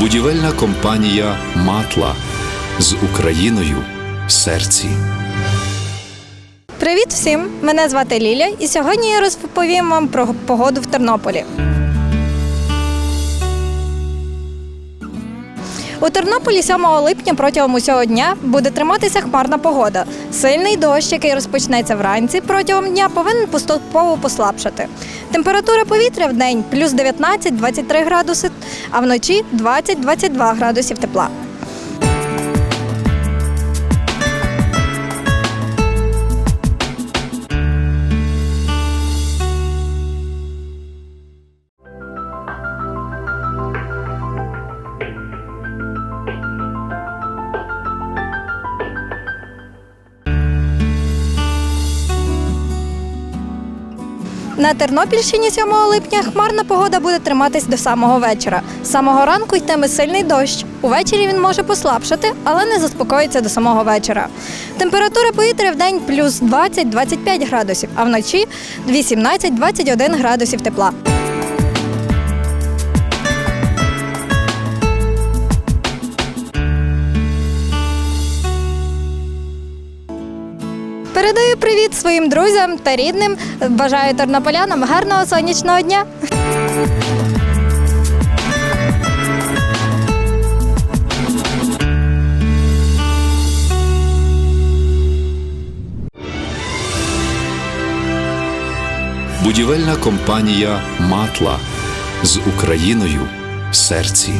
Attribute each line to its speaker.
Speaker 1: Будівельна компанія Матла з Україною в серці.
Speaker 2: Привіт всім! Мене звати Ліля, і сьогодні я розповім вам про погоду в Тернополі. У Тернополі 7 липня протягом усього дня буде триматися хмарна погода. Сильний дощ, який розпочнеться вранці, протягом дня повинен поступово послабшати. Температура повітря в день плюс 19-23 градуси, а вночі 20-22 градусів тепла. На Тернопільщині 7 липня хмарна погода буде триматись до самого вечора. З самого ранку йтиме сильний дощ. Увечері він може послабшати, але не заспокоїться до самого вечора. Температура повітря в день плюс 20-25 градусів, а вночі 18-21 градусів тепла. Передаю привіт своїм друзям та рідним. Бажаю тернополянам гарного сонячного дня.
Speaker 1: Будівельна компанія Матла з Україною в серці.